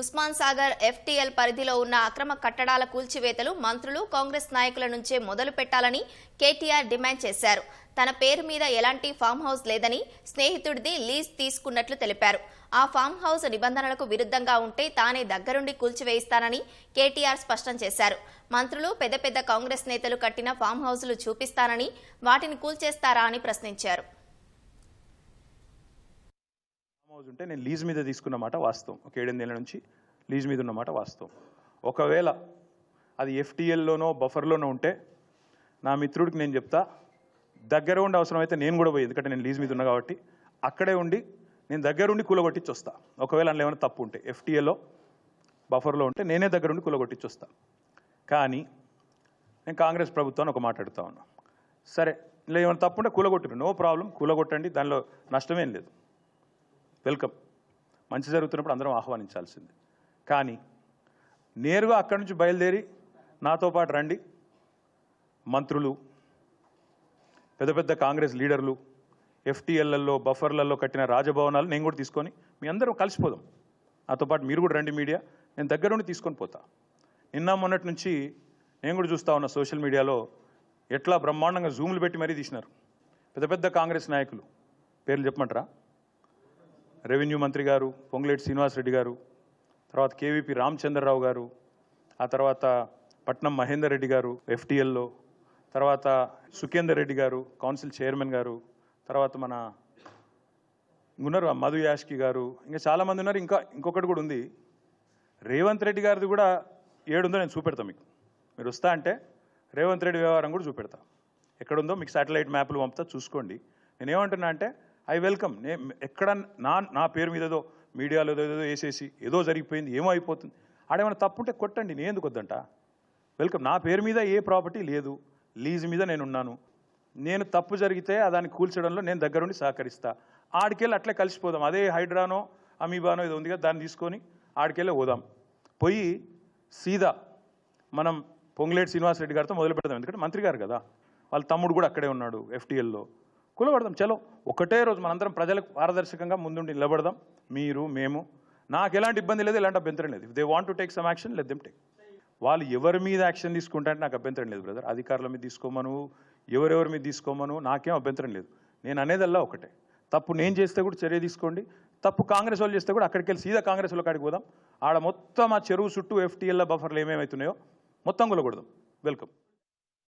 Osman Sagar FTL పరిధిలో ఉన్న అక్రమ కట్టడాల కూల్చివేతలు మంత్రులు కాంగ్రెస్ నాయకుల నుంచే మొదలు పెట్టాలని కేటీఆర్ డిమాండ్ చేశారు. తన పేరు మీద ఎలాంటి ఫామ్ హౌస్ లేదని స్నేహితుడిది లీజ్ తీసుకున్నట్లు తెలిపారు. ఆ ఫామ్ హౌస్ నిబంధనలకు విరుద్ధంగా ఉంటే తానే దగ్గరుండి కూల్చివేయిస్తానని కేటీఆర్ స్పష్టం చేశారు. మంత్రులు పెద్ద పెద్ద కాంగ్రెస్ నేతలు కట్టిన ఫామ్ హౌజులు చూపిస్తానని వాటిని కూల్చేస్తారా అని ప్రశ్నించారు. హౌస్ ఉంటే నేను లీజ్ మీద తీసుకున్న మాట వాస్తవం. ఒక ఏడెనిమిదేళ్ళ నుంచి లీజ్ మీద ఉన్న మాట వాస్తవం. ఒకవేళ అది ఎఫ్టీఎల్లోనో బఫర్లోనో ఉంటే నా మిత్రుడికి నేను చెప్తా దగ్గర ఉండి అవసరమైతే నేను కూడా పోయి ఎందుకంటే నేను లీజ్ మీద ఉన్నా కాబట్టి అక్కడే ఉండి నేను దగ్గరుండి కూలగొట్టించి వస్తా ఒకవేళ అందులో ఏమైనా తప్పు ఉంటే ఎఫ్టీఏలో బఫర్లో ఉంటే నేనే దగ్గరుండి కూలగొట్టించి వస్తా కానీ నేను కాంగ్రెస్ ప్రభుత్వాన్ని ఒక మాట్లాడుతా ఉన్నా. సరే ఇలా ఏమైనా తప్పు ఉంటే కూలగొట్టరు. No problem కూలగొట్టండి. దానిలో నష్టమేం లేదు. వెల్కమ్. మంచి జరుగుతున్నప్పుడు అందరం ఆహ్వానించాల్సింది. కానీ నేరుగా అక్కడి నుంచి బయలుదేరి నాతో పాటు రండి. మంత్రులు పెద్ద పెద్ద కాంగ్రెస్ లీడర్లు ఎఫ్టీఎల్లలో బఫర్లలో కట్టిన రాజభవనాలు నేను కూడా తీసుకొని మీ అందరం కలిసిపోదాం. నాతో పాటు మీరు కూడా రండి మీడియా. నేను దగ్గర నుండి తీసుకొని పోతా. నిన్న మొన్నటి నుంచి నేను కూడా చూస్తా ఉన్న సోషల్ మీడియాలో ఎట్లా బ్రహ్మాండంగా జూములు పెట్టి మరీ తీసినారు. పెద్ద పెద్ద కాంగ్రెస్ నాయకులు. పేర్లు చెప్పమంటారా? రెవెన్యూ మంత్రి గారు పొంగులేటి శ్రీనివాసరెడ్డి గారు తర్వాత కేవీపీ రామచంద్రరావు గారు ఆ తర్వాత పట్నం మహేందర్ రెడ్డి గారు ఎఫ్టీఎల్లో తర్వాత సుఖేందర్ రెడ్డి గారు కౌన్సిల్ చైర్మన్ గారు తర్వాత మన ఉన్నారు మధు యాష్కి గారు ఇంకా చాలామంది ఉన్నారు. ఇంకా ఇంకొకటి కూడా ఉంది. రేవంత్ రెడ్డి గారిది కూడా ఏడుందో నేను చూపెడతా మీకు. మీరు వస్తా అంటే రేవంత్ రెడ్డి వ్యవహారం కూడా చూపెడతా. ఎక్కడుందో మీకు శాటిలైట్ మ్యాప్లు పంపుతా చూసుకోండి. నేనేమంటున్నా అంటే ఐ వెల్కమ్. నే ఎక్కడ నా నా పేరు మీద ఏదో మీడియాలో ఏదో ఏదో వేసేసి ఏదో జరిగిపోయింది ఏమో అయిపోతుంది. ఆడేమైనా తప్పుంటే కొట్టండి నేను ఎందుకు వద్దంట? వెల్కమ్. నా పేరు మీద ఏ ప్రాపర్టీ లేదు. లీజ్ మీద నేను ఉన్నాను నేను తప్పు జరిగితే దాన్ని కూల్చడంలో నేను దగ్గరుండి సహకరిస్తా. ఆడికెళ్ళి అట్లే కలిసిపోదాం. అదే హైడ్రానో అమీబానో ఏదో ఉంది కదా దాన్ని తీసుకొని ఆడికెళ్ళి పోదాం. పోయి సీదా మనం పొంగులేటి శ్రీనివాసరెడ్డి గారితో మొదలు పెడదాం ఎందుకంటే మంత్రి గారు కదా. వాళ్ళ తమ్ముడు కూడా అక్కడే ఉన్నాడు ఎఫ్టీఎల్లో. కూలబడదాం చలో. ఒకటే రోజు మనందరం ప్రజలకు పారదర్శకంగా ముందుండి నిలబడదాం. మీరు మేము. నాకు ఎలాంటి ఇబ్బంది లేదు ఎలాంటి అభ్యంతరం లేదు. If they want to take some action let them take వాళ్ళు ఎవరి మీద యాక్షన్ తీసుకుంటారంటే నాకు అభ్యంతరం లేదు బ్రదర్. అధికారుల మీద తీసుకోమను ఎవరెవరి మీద తీసుకోమను నాకేం అభ్యంతరం లేదు. నేను అనేదల్లా ఒకటే. తప్పు నేను చేస్తే కూడా చర్య తీసుకోండి. తప్పు కాంగ్రెస్ వాళ్ళు చేస్తే కూడా అక్కడికి వెళ్ళి సీదా కాంగ్రెస్ వాళ్ళు కాడికి పోదాం. ఆడ మొత్తం ఆ చెరువు చుట్టూ ఎఫ్టీఎల్ బఫర్లు ఏమేమవుతున్నాయో మొత్తం కొలగొడదాం వెల్కమ్